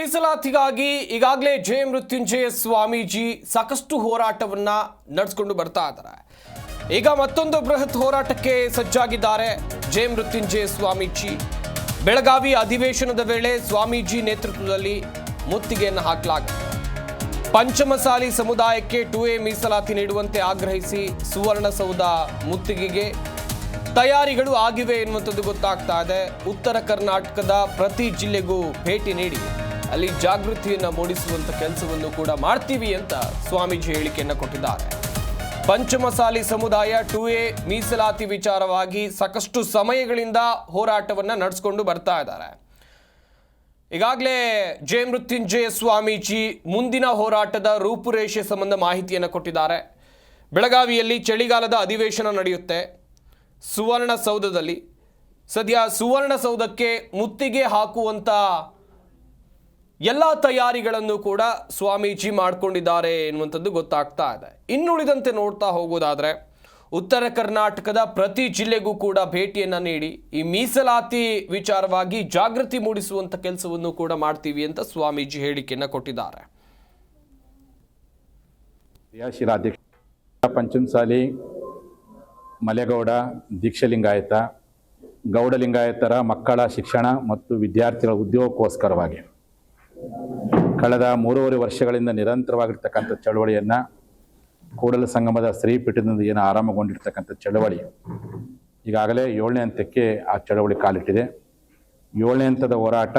ಮೀಸಲಾತಿಗಾಗಿ ಈಗಾಗಲೇ ಜಯ ಮೃತ್ಯುಂಜಯ ಸ್ವಾಮೀಜಿ ಸಾಕಷ್ಟು ಹೋರಾಟವನ್ನ ನಡೆಸ್ಕೊಂಡು ಬರ್ತಾ ಇದ್ದಾರೆ. ಈಗ ಮತ್ತೊಂದು ಬೃಹತ್ ಹೋರಾಟಕ್ಕೆ ಸಜ್ಜಾಗಿದ್ದಾರೆ ಜಯ ಮೃತ್ಯುಂಜಯ ಸ್ವಾಮೀಜಿ. ಬೆಳಗಾವಿ ಅಧಿವೇಶನದ ವೇಳೆ ಸ್ವಾಮೀಜಿ ನೇತೃತ್ವದಲ್ಲಿ ಮುತ್ತಿಗೆಯನ್ನು ಹಾಕಲಾಗಿದೆ. ಪಂಚಮಸಾಲಿ ಸಮುದಾಯಕ್ಕೆ ಟು ಎ ಮೀಸಲಾತಿ ನೀಡುವಂತೆ ಆಗ್ರಹಿಸಿ ಸುವರ್ಣಸೌಧ ಮುತ್ತಿಗೆಗೆ ತಯಾರಿಗಳು ಆಗಿವೆ ಎನ್ನುವಂಥದ್ದು ಗೊತ್ತಾಗ್ತಾ ಇದೆ. ಉತ್ತರ ಕರ್ನಾಟಕದ ಪ್ರತಿ ಜಿಲ್ಲೆಗೂ ಭೇಟಿ ನೀಡಿ ಅಲ್ಲಿ ಜಾಗೃತಿಯನ್ನು ಮೂಡಿಸುವಂತ ಕೆಲಸವನ್ನು ಕೂಡ ಮಾಡ್ತೀವಿ ಅಂತ ಸ್ವಾಮೀಜಿ ಹೇಳಿಕೆಯನ್ನು ಕೊಟ್ಟಿದ್ದಾರೆ. ಪಂಚಮಸಾಲಿ ಸಮುದಾಯ ಟು ಎ ಮೀಸಲಾತಿ ವಿಚಾರವಾಗಿ ಸಾಕಷ್ಟು ಸಮಯಗಳಿಂದ ಹೋರಾಟವನ್ನು ನಡೆಸ್ಕೊಂಡು ಬರ್ತಾ ಇದ್ದಾರೆ. ಈಗಾಗಲೇ ಜಯ ಮೃತ್ಯುಂಜಯ ಸ್ವಾಮೀಜಿ ಮುಂದಿನ ಹೋರಾಟದ ರೂಪುರೇಷೆ ಸಂಬಂಧ ಮಾಹಿತಿಯನ್ನು ಕೊಟ್ಟಿದ್ದಾರೆ. ಬೆಳಗಾವಿಯಲ್ಲಿ ಚಳಿಗಾಲದ ಅಧಿವೇಶನ ನಡೆಯುತ್ತೆ. ಸುವರ್ಣಸೌಧದಲ್ಲಿ ಸದ್ಯ ಸುವರ್ಣಸೌಧಕ್ಕೆ ಮುತ್ತಿಗೆ ಹಾಕುವಂತ ಎಲ್ಲ ತಯಾರಿಗಳನ್ನು ಕೂಡ ಸ್ವಾಮೀಜಿ ಮಾಡಿಕೊಂಡಿದ್ದಾರೆ ಎನ್ನುವಂಥದ್ದು ಗೊತ್ತಾಗ್ತಾ ಇದೆ. ಇನ್ನುಳಿದಂತೆ ನೋಡ್ತಾ ಹೋಗೋದಾದರೆ, ಉತ್ತರ ಕರ್ನಾಟಕದ ಪ್ರತಿ ಜಿಲ್ಲೆಗೂ ಕೂಡ ಭೇಟಿಯನ್ನು ನೀಡಿ, ಈ ಮೀಸಲಾತಿ ವಿಚಾರವಾಗಿ ಜಾಗೃತಿ ಮೂಡಿಸುವಂಥ ಕೆಲಸವನ್ನು ಕೂಡ ಮಾಡ್ತೀವಿ ಅಂತ ಸ್ವಾಮೀಜಿ ಹೇಳಿಕೆಯನ್ನು ಕೊಟ್ಟಿದ್ದಾರೆ. ಪಂಚಮಸಾಲಿ, ಮಲೆಗೌಡ, ದೀಕ್ಷಲಿಂಗಾಯತ, ಗೌಡಲಿಂಗಾಯತರ ಮಕ್ಕಳ ಶಿಕ್ಷಣ ಮತ್ತು ವಿದ್ಯಾರ್ಥಿಗಳ ಉದ್ಯೋಗಕ್ಕೋಸ್ಕರವಾಗಿ. ಕಳೆದ ಮೂರುವರೆ ವರ್ಷಗಳಿಂದ ನಿರಂತರವಾಗಿರ್ತಕ್ಕಂಥ ಚಳವಳಿಯನ್ನು ಕೂಡಲ ಸಂಗಮದ ಶ್ರೀಪೀಠದಿಂದ ಏನು ಆರಂಭಗೊಂಡಿರ್ತಕ್ಕಂಥ ಚಳವಳಿ. ಈಗಾಗಲೇ ಏಳನೇ ಹಂತಕ್ಕೆ ಆ ಚಳವಳಿ ಕಾಲಿಟ್ಟಿದೆ. ಏಳನೇ ಹಂತದ ಹೋರಾಟ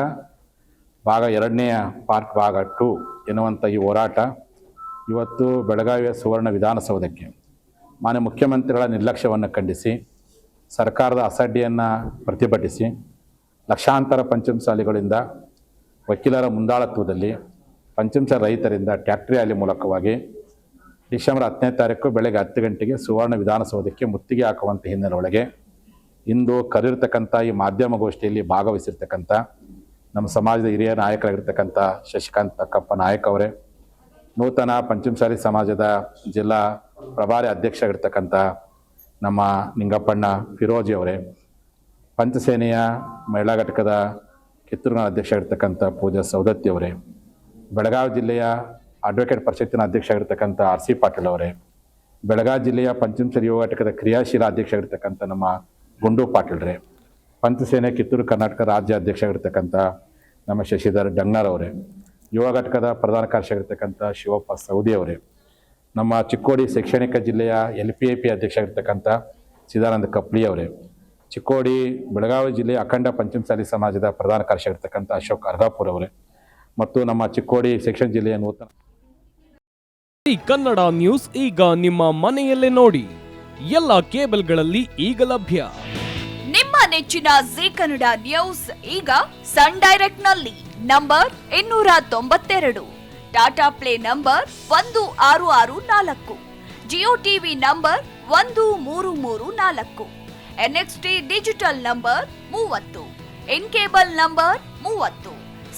ಭಾಗ ಎರಡನೆಯ ಪಾರ್ಟ್ ಭಾಗ ಟು ಎನ್ನುವಂಥ ಈ ಹೋರಾಟ ಇವತ್ತು ಬೆಳಗಾವಿಯ ಸುವರ್ಣ ವಿಧಾನಸೌಧಕ್ಕೆ ಮಾನ್ಯ ಮುಖ್ಯಮಂತ್ರಿಗಳ ನಿರ್ಲಕ್ಷ್ಯವನ್ನು ಖಂಡಿಸಿ, ಸರ್ಕಾರದ ಅಸಡ್ಡಿಯನ್ನು ಪ್ರತಿಭಟಿಸಿ, ಲಕ್ಷಾಂತರ ಪಂಚಮಸಾಲಿಗಳಿಂದ ವಕೀಲರ ಮುಂದಾಳತ್ವದಲ್ಲಿ ಪಂಚಮಸಾಲ ರೈತರಿಂದ ಟ್ಯಾಕ್ಟ್ರಿ ರ್ಯಾಲಿ ಮೂಲಕವಾಗಿ ಡಿಸೆಂಬರ್ ಹತ್ತನೇ ತಾರೀಕು ಬೆಳಗ್ಗೆ ಹತ್ತು ಗಂಟೆಗೆ ಸುವರ್ಣ ವಿಧಾನಸೌಧಕ್ಕೆ ಮುತ್ತಿಗೆ ಹಾಕುವಂಥ ಹಿನ್ನೆಲೆ ಒಳಗೆ ಇಂದು ಕರೆದಿರ್ತಕ್ಕಂಥ ಈ ಮಾಧ್ಯಮಗೋಷ್ಠಿಯಲ್ಲಿ ಭಾಗವಹಿಸಿರ್ತಕ್ಕಂಥ ನಮ್ಮ ಸಮಾಜದ ಹಿರಿಯ ನಾಯಕರಾಗಿರ್ತಕ್ಕಂಥ ಶಶಿಕಾಂತ್ ತಕ್ಕಪ್ಪ ನಾಯಕ್ ಅವರೇ, ನೂತನ ಪಂಚಮಸಾಲಿ ಸಮಾಜದ ಜಿಲ್ಲಾ ಪ್ರಭಾರಿ ಅಧ್ಯಕ್ಷ ಆಗಿರ್ತಕ್ಕಂಥ ನಮ್ಮ ನಿಂಗಪ್ಪಣ್ಣ ಫಿರೋಜಿ ಅವರೇ, ಪಂಚಸೇನೆಯ ಮಹಿಳಾ ಘಟಕದ ಕಿತ್ತೂರಿನ ಅಧ್ಯಕ್ಷ ಆಗಿರ್ತಕ್ಕಂಥ ಪೂಜಾ ಸೌದತ್ತಿ ಅವರೇ ಬೆಳಗಾವಿ ಜಿಲ್ಲೆಯ ಅಡ್ವೊಕೇಟ್ ಪರಿಷತ್ತಿನ ಅಧ್ಯಕ್ಷರಾಗಿರ್ತಕ್ಕಂಥ ಆರ್ ಸಿ ಪಾಟೀಲ್ ಅವರೇ, ಬೆಳಗಾವಿ ಜಿಲ್ಲೆಯ ಪಂಚಮಸರಿ ಯುವ ಘಟಕದ ಕ್ರಿಯಾಶೀಲ ಅಧ್ಯಕ್ಷರಾಗಿರ್ತಕ್ಕಂಥ ನಮ್ಮ ಗುಂಡು ಪಾಟೀಲ್ರೇ ಪಂಚಸೇನೆ ಕಿತ್ತೂರು ಕರ್ನಾಟಕ ರಾಜ್ಯ ಅಧ್ಯಕ್ಷರಾಗಿರ್ತಕ್ಕಂಥ ನಮ್ಮ ಶಶಿಧರ್ ಡಂಗ್ನಾರ್ ಅವರೇ, ಯುವ ಘಟಕದ ಪ್ರಧಾನ ಕಾರ್ಯದರ್ಶಿ ಆಗಿರ್ತಕ್ಕಂಥ ಶಿವಪ್ಪ ಸೌದಿ ಅವರೇ, ನಮ್ಮ ಚಿಕ್ಕೋಡಿ ಶೈಕ್ಷಣಿಕ ಜಿಲ್ಲೆಯ ಎಲ್ ಪಿ ಎ ಪಿ ಅಧ್ಯಕ್ಷರಾಗಿರ್ತಕ್ಕಂಥ ಸಿದಾನಂದ ಕಪ್ಲಿ ಅವರೇ, ಚಿಕ್ಕೋಡಿ ಬೆಳಗಾವಿ ಜಿಲ್ಲೆಯ ಅಖಂಡ ಪಂಚಮಸಾಲಿ ಸಮಾಜದ ಪ್ರಧಾನ ಕಾರ್ಯದರ್ಶಿ ಆಗಿರ್ತಕ್ಕಂಥ ಅಶೋಕ್ ಅರ್ಧಾಪುರ್ ಅವರೇ ಮತ್ತು ನಮ್ಮ ಚಿಕ್ಕೋಡಿ ಸೆಕ್ಷನ್ ಜಿಲ್ಲೆಯ ನೂತನ ಕನ್ನಡ ನ್ಯೂಸ್ ಈಗ ನಿಮ್ಮ ಮನೆಯಲ್ಲೇ ನೋಡಿ. ಎಲ್ಲ ಕೇಬಲ್ಗಳಲ್ಲಿ ಈಗ ಲಭ್ಯ. ನಿಮ್ಮ ನೆಚ್ಚಿನ ಜಿ ಕನ್ನಡ ನ್ಯೂಸ್ ಈಗ ಸನ್ ಡೈರೆಕ್ಟ್ನಲ್ಲಿ. ನಂಬರ್ ಇನ್ನೂರ ತೊಂಬತ್ತೆರಡು. ಟಾಟಾ ಪ್ಲೇ ನಂಬರ್ ಒಂದು ಆರು ಆರು ನಾಲ್ಕು. ಜಿಯೋ ಟಿವಿ ನಂಬರ್ ಒಂದು ಮೂರು ಮೂರು ನಾಲ್ಕು. ಎನ್ಎಕ್ಸ್ಟಿ ಡಿಜಿಟಲ್ ನಂಬರ್ ಮೂವತ್ತು. ಇನ್ ಕೇಬಲ್ ನಂಬರ್ ಮೂವತ್ತು.